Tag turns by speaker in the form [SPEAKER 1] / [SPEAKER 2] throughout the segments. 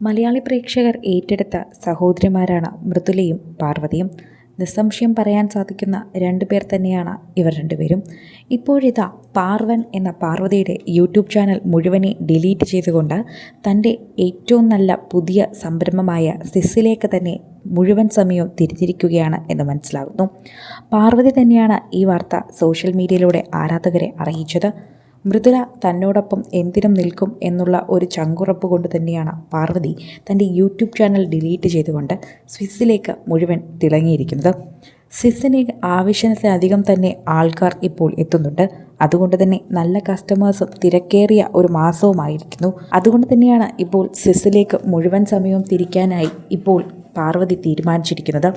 [SPEAKER 1] മലയാളി പ്രേക്ഷകർ ഏറ്റെടുത്ത സഹോദരിമാരാണ് മൃദുലയും പാർവതിയും. നിസ്സംശയം പറയാൻ സാധിക്കുന്ന രണ്ടു പേർ തന്നെയാണ് ഇവർ രണ്ടുപേരും. ഇപ്പോഴിതാ പാർവൻ എന്ന പാർവതിയുടെ യൂട്യൂബ് ചാനൽ മുഴുവനെ ഡിലീറ്റ് ചെയ്തുകൊണ്ട് തന്റെ ഏറ്റവും നല്ല പുതിയ സംരംഭമായ സിസ്സിലേക്ക് തന്നെ മുഴുവൻ സമയവും തിരിഞ്ഞിരിക്കുകയാണ് എന്ന് മനസ്സിലാകുന്നു. പാർവതി തന്നെയാണ് ഈ വാർത്ത സോഷ്യൽ മീഡിയയിലൂടെ ആരാധകരെ അറിയിച്ചത്. മൃദുല തന്നോടൊപ്പം എന്തിനും നിൽക്കും എന്നുള്ള ഒരു ചങ്കുറപ്പ് കൊണ്ട് തന്നെയാണ് പാർവതി തന്റെ യൂട്യൂബ് ചാനൽ ഡിലീറ്റ് ചെയ്തുകൊണ്ട് സ്വിസ്സിലേക്ക് മുഴുവൻ തിളങ്ങിയിരിക്കുന്നത്. സ്വിസ്സിന് ആവശ്യത്തിലധികം തന്നെ ആൾക്കാർ ഇപ്പോൾ എത്തുന്നുണ്ട്. അതുകൊണ്ട് തന്നെ നല്ല കസ്റ്റമേഴ്സും തിരക്കേറിയ ഒരു മാസവുമായിരിക്കുന്നു. അതുകൊണ്ട് തന്നെയാണ് ഇപ്പോൾ സ്വിസ്സിലേക്ക് മുഴുവൻ സമയവും തിരിക്കാനായി ഇപ്പോൾ പാർവതി തീരുമാനിച്ചിരിക്കുന്നത്.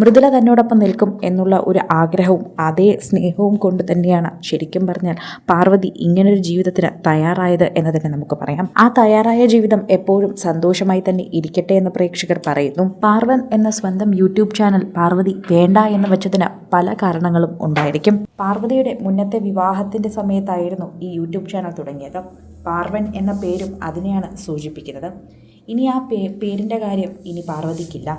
[SPEAKER 1] മൃദുല തന്നോടൊപ്പം നിൽക്കും എന്നുള്ള ഒരു ആഗ്രഹവും അതേ സ്നേഹവും കൊണ്ട് തന്നെയാണ്. ശരിക്കും പറഞ്ഞാൽ പാർവതി ഇങ്ങനൊരു ജീവിതത്തിന് തയ്യാറായത് എന്ന് തന്നെ നമുക്ക് പറയാം. ആ തയ്യാറായ ജീവിതം എപ്പോഴും സന്തോഷമായി തന്നെ ഇരിക്കട്ടെ എന്ന് പ്രേക്ഷകർ പറയുന്നു. പാർവൻ എന്ന സ്വന്തം യൂട്യൂബ് ചാനൽ പാർവതി വേണ്ട എന്ന് വെച്ചതിന് പല കാരണങ്ങളും ഉണ്ടായിരിക്കും. പാർവതിയുടെ മുന്നത്തെ വിവാഹത്തിന്റെ സമയത്തായിരുന്നു ഈ യൂട്യൂബ് ചാനൽ തുടങ്ങിയത്. പാർവൻ എന്ന പേരും അതിനെയാണ് സൂചിപ്പിക്കുന്നത്. ഇനി ആ പേ പേരിന്റെ കാര്യം ഇനി പാർവതിക്കില്ല.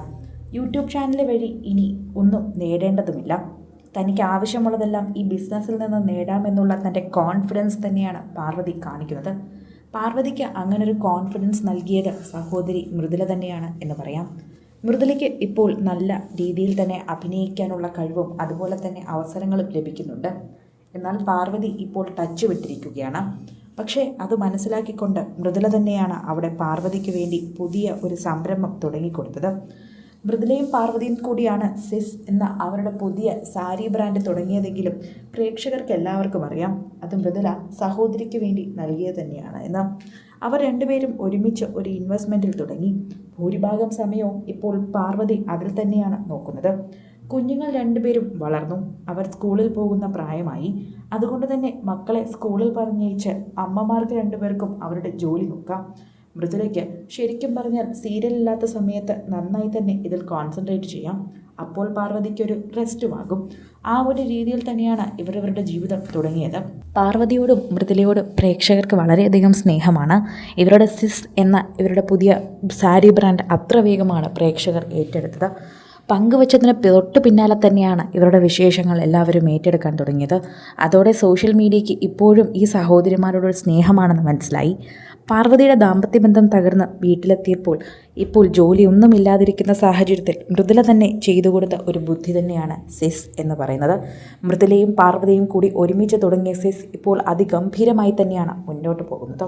[SPEAKER 1] യൂട്യൂബ് ചാനൽ വഴി ഇനി ഒന്നും നേടേണ്ടതുമില്ല. തനിക്ക് ആവശ്യമുള്ളതെല്ലാം ഈ ബിസിനസ്സിൽ നിന്ന് നേടാമെന്നുള്ള തന്റെ കോൺഫിഡൻസ് തന്നെയാണ് പാർവതി കാണിക്കുന്നത്. പാർവതിക്ക് അങ്ങനൊരു കോൺഫിഡൻസ് നൽകിയത് സഹോദരി മൃദുല തന്നെയാണ് എന്ന് പറയാം. മൃദുലയ്ക്ക് ഇപ്പോൾ നല്ല രീതിയിൽ തന്നെ അഭിനയിക്കാനുള്ള കഴിവും അതുപോലെ തന്നെ അവസരങ്ങളും ലഭിക്കുന്നുണ്ട്. എന്നാൽ പാർവതി ഇപ്പോൾ ടച്ച് വിട്ടിരിക്കുകയാണ്. പക്ഷേ അത് മനസ്സിലാക്കിക്കൊണ്ട് മൃദുല തന്നെയാണ് അവിടെ പാർവതിക്ക് വേണ്ടി പുതിയ ഒരു സംരംഭം തുടങ്ങിക്കൊടുത്തത്. മൃദുലയും പാർവതിയും കൂടിയാണ് സിസ് എന്ന അവരുടെ പുതിയ സാരി ബ്രാൻഡ് തുടങ്ങിയതെങ്കിലും പ്രേക്ഷകർക്ക് എല്ലാവർക്കും അറിയാം. അത് മൃദുല സഹോദരിക്ക് വേണ്ടി നൽകിയത് തന്നെയാണ് എന്ന്. അവർ രണ്ടുപേരും ഒരുമിച്ച് ഒരു ഇൻവെസ്റ്റ്മെന്റിൽ തുടങ്ങി. ഭൂരിഭാഗം സമയവും ഇപ്പോൾ പാർവതി അതിൽ തന്നെയാണ് നോക്കുന്നത്. കുഞ്ഞുങ്ങൾ രണ്ടുപേരും വളർന്നു. അവർ സ്കൂളിൽ പോകുന്ന പ്രായമായി. അതുകൊണ്ട് തന്നെ മക്കളെ സ്കൂളിൽ പറഞ്ഞയച്ച് അമ്മമാർക്ക് രണ്ടുപേർക്കും അവരുടെ ജോലി നോക്കാം. മൃദുലയ്ക്ക് ശരിക്കും പറഞ്ഞാൽ സീരിയൽ ഇല്ലാത്ത സമയത്ത് നന്നായി തന്നെ ഇതിൽ കോൺസെൻട്രേറ്റ് ചെയ്യാം. അപ്പോൾ പാർവതിക്കൊരു റെസ്റ്റുമാകും ആ ഒരു രീതിയിൽ തന്നെയാണ് ഇവരവരുടെ ജീവിതം തുടങ്ങിയത്. പാർവതിയോടും മൃദുലയോടും പ്രേക്ഷകർക്ക് വളരെയധികം സ്നേഹമാണ്. ഇവരുടെ സിസ് എന്ന ഇവരുടെ പുതിയ സാരി ബ്രാൻഡ് അത്ര വേഗമാണ് പ്രേക്ഷകർ ഏറ്റെടുത്തത്. പങ്കുവച്ചതിന് തൊട്ട് പിന്നാലെ തന്നെയാണ് ഇവരുടെ വിശേഷങ്ങൾ എല്ലാവരും ഏറ്റെടുക്കാൻ തുടങ്ങിയത്. അതോടെ സോഷ്യൽ മീഡിയയ്ക്ക് ഇപ്പോഴും ഈ സഹോദരിമാരോടൊരു സ്നേഹമാണെന്ന് മനസ്സിലായി. പാർവതിയുടെ ദാമ്പത്യ ബന്ധം തകർന്ന് വീട്ടിലെത്തിയപ്പോൾ ഇപ്പോൾ ജോലിയൊന്നുമില്ലാതിരിക്കുന്ന സാഹചര്യത്തിൽ മൃദുല തന്നെ ചെയ്തു കൊടുത്ത ഒരു ബുദ്ധി തന്നെയാണ് സിസ് എന്ന് പറയുന്നത്. മൃദുലയും പാർവതിയും കൂടി ഒരുമിച്ച് തുടങ്ങിയ സിസ് ഇപ്പോൾ അതിഗംഭീരമായി തന്നെയാണ് മുന്നോട്ട് പോകുന്നത്.